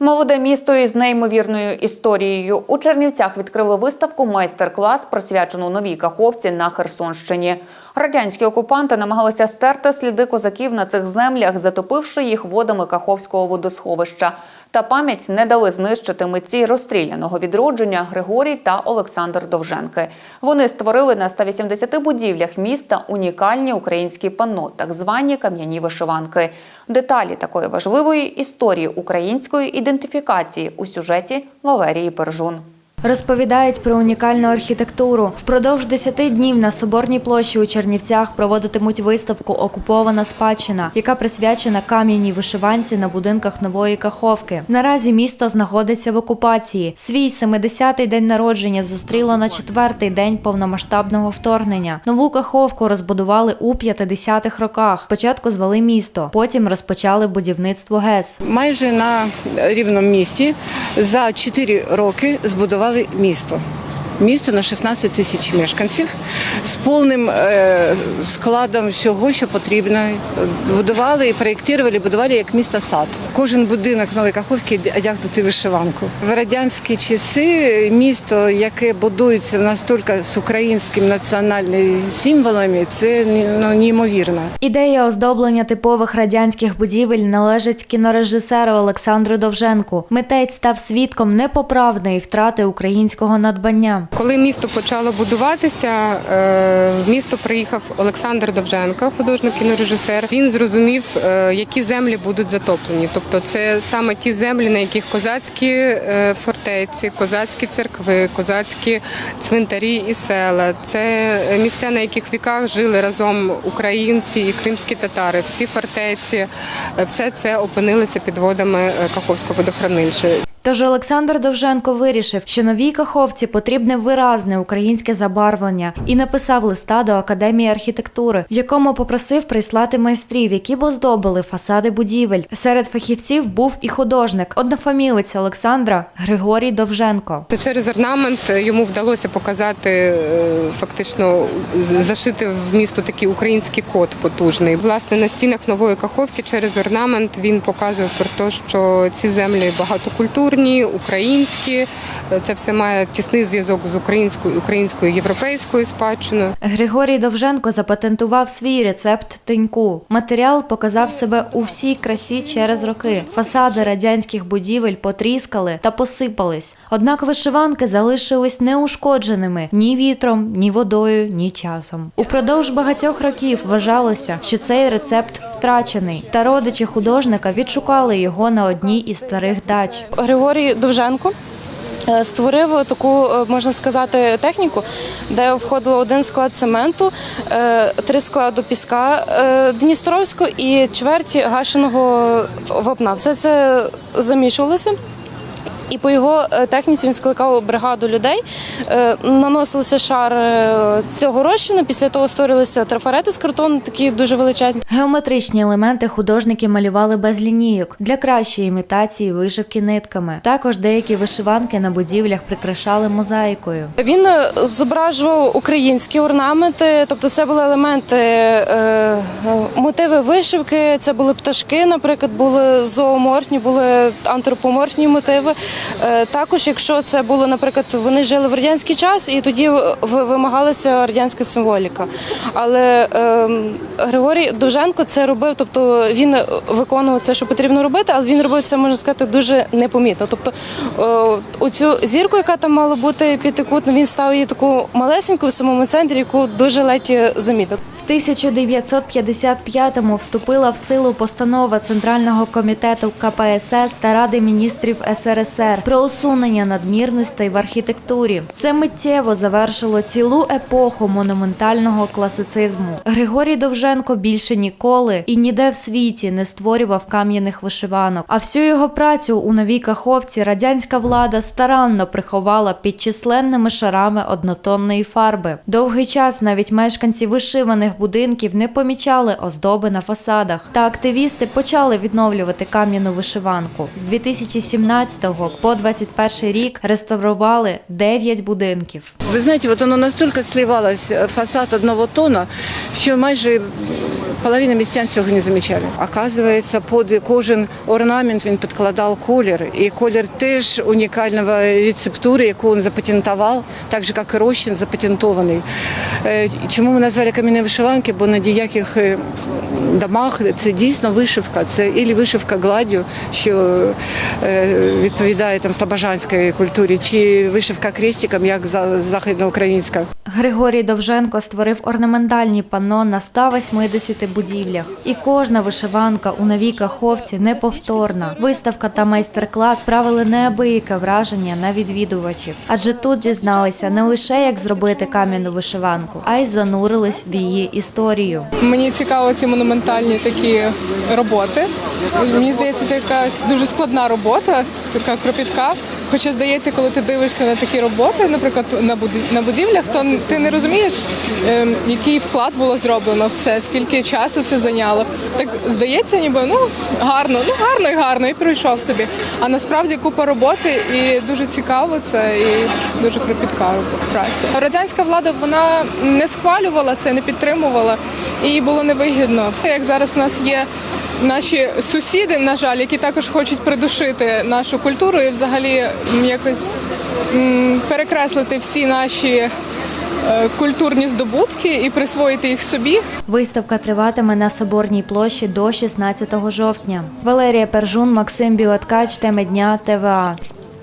Молоде місто із неймовірною історією. У Чернівцях відкрили виставку майстер-клас, присвячену новій Каховці на Херсонщині. Радянські окупанти намагалися стерти сліди козаків на цих землях, затопивши їх водами Каховського водосховища. Та пам'ять не дали знищити митці розстріляного відродження Григорій та Олександр Довженки. Вони створили на 180 будівлях міста унікальні українські панно, так звані кам'яні вишиванки. Деталі такої важливої історії української ідентифікації у сюжеті Валерії Пержун. Розповідають про унікальну архітектуру. Впродовж 10 днів на Соборній площі у Чернівцях проводитимуть виставку Окупована спадщина, яка присвячена кам'яній вишиванці на будинках нової Каховки. Наразі місто знаходиться в окупації. Свій 70-й день народження зустріло на четвертий день повномасштабного вторгнення. Нову Каховку розбудували у 50-х роках. Спочатку звели місто, потім розпочали будівництво ГЕС. майже на рівному місті за 4 роки збудували місто. Місто на 16 тисяч мешканців з повним е, складом всього, що потрібно. Будували і проєктували, будували як місто сад. Кожен будинок Нової Каховки одягнутий вишиванку. В радянські часи місто, яке будується настільки з українськими національними символами, це ну, неймовірно. Ідея оздоблення типових радянських будівель належить кінорежисеру Олександру Довженку. Митець став свідком непоправної втрати українського надбання. Коли місто почало будуватися, е, в місто приїхав Олександр Довженко, художник кінорежисер. Він зрозумів, е, які землі будуть затоплені. Тобто, це саме ті землі, на яких козацькі е, фортеці, козацькі церкви, козацькі цвинтарі і села. Це місця, на яких віках жили разом українці і кримські татари. Всі фортеці, все це опинилося під водами Каховського водохранилища. Тож Олександр Довженко вирішив, що новій каховці потрібне виразне українське забарвлення і написав листа до академії архітектури, в якому попросив прислати майстрів, які б оздобили фасади будівель. Серед фахівців був і художник, однофамілець Олександра Григорій Довженко. Через орнамент йому вдалося показати е, фактично зашити в місто такий український код потужний. Власне на стінах нової каховки через орнамент він показує про те, що ці землі багатокультурні, українські. Е, Це все має тісний зв'язок з українською, українською європейською спадщиною. Григорій Довженко запатентував свій рецепт тиньку. Матеріал показав себе у всій красі через роки. Фасади радянських будівель потріскали та посипались. Однак вишиванки залишились неушкодженими ні вітром, ні водою, ні часом. Упродовж багатьох років вважалося, що цей рецепт втрачений, та родичі художника відшукали його на одній із старих дач. Григорій Довженко е, створив таку, е, можна сказати, техніку, де входило один склад цементу, е, три склади піска Дністровського і чверть гашеного вапна. Все це замішувалося. І по його е, техніці він скликав бригаду людей, е, наносилося шар е, цього розчину, після того створилися трафарети з картону, такі дуже величезні. Геометричні елементи художники малювали без лінійок для кращої імітації вишивки нитками. Також деякі вишиванки на будівлях прикрашали мозаїкою. Він зображував українські орнаменти, тобто це були елементи, мотиви вишивки, це були пташки, наприклад, були зооморфні, були антропоморфні мотиви. Е, також, якщо це було, наприклад, вони жили в радянський час і тоді вимагалася радянська символіка. Але е, Григорій Довженко це робив, тобто він виконував це, що потрібно робити, але він робив це, можна сказати, дуже непомітно. Тобто е, оцю зірку, яка там мала бути п'ятикутна, він став її таку малесеньку в самому центрі, яку дуже ледь замітити. В 1955-му вступила в силу постанова Центрального комітету КПСС та Ради міністрів СРСР про усунення надмірностей в архітектурі. Це миттєво завершило цілу епоху монументального класицизму. Григорій Довженко більше ніколи і ніде в світі не створював кам'яних вишиванок. А всю його працю у новій каховці радянська влада старанно приховала під численними шарами однотонної фарби. Довгий час навіть мешканці вишиваних будинків не помічали оздоби на фасадах. Та активісти почали відновлювати кам'яну вишиванку. З 2017 по 2021 рік реставрували 9 будинків. Ви знаєте, от воно настільки сливалось, фасад одного тона, що майже Половина містян цього не замічали. Оказується, під кожен орнамент він підкладав колір. І колір теж унікального рецептури, яку він запатентував, так же, як і розчин запатентований. Е, Чому ми назвали кам'яні вишиванки? Бо на ніяких е, домах це дійсно вишивка. Це і вишивка гладдю, що е, відповідає там слобожанській культурі, чи вишивка крестиком, як за- західноукраїнська. Григорій Довженко створив орнаментальні панно на 180 будівлях. І кожна вишиванка у новій каховці неповторна. Виставка та майстер-клас справили неабияке враження на відвідувачів. Адже тут дізналися не лише як зробити кам'яну вишиванку, а й занурились в її історію. Мені цікаво ці монументальні такі роботи. Мені здається, це якась дуже складна робота, така кропітка. Хоча здається, коли ти дивишся на такі роботи, наприклад, на будівлях, то ти не розумієш, ем, який вклад було зроблено в це, скільки часу це зайняло. Так здається, ніби ну гарно, ну гарно і гарно, і пройшов собі. А насправді купа роботи і дуже цікаво це, і дуже кропітка праця. Радянська влада вона не схвалювала це, не підтримувала, і було невигідно. Як зараз у нас є наші сусіди, на жаль, які також хочуть придушити нашу культуру і взагалі якось перекреслити всі наші е, культурні здобутки і присвоїти їх собі. Виставка триватиме на Соборній площі до 16 жовтня. Валерія Пержун, Максим Білоткач, теми дня ТВА.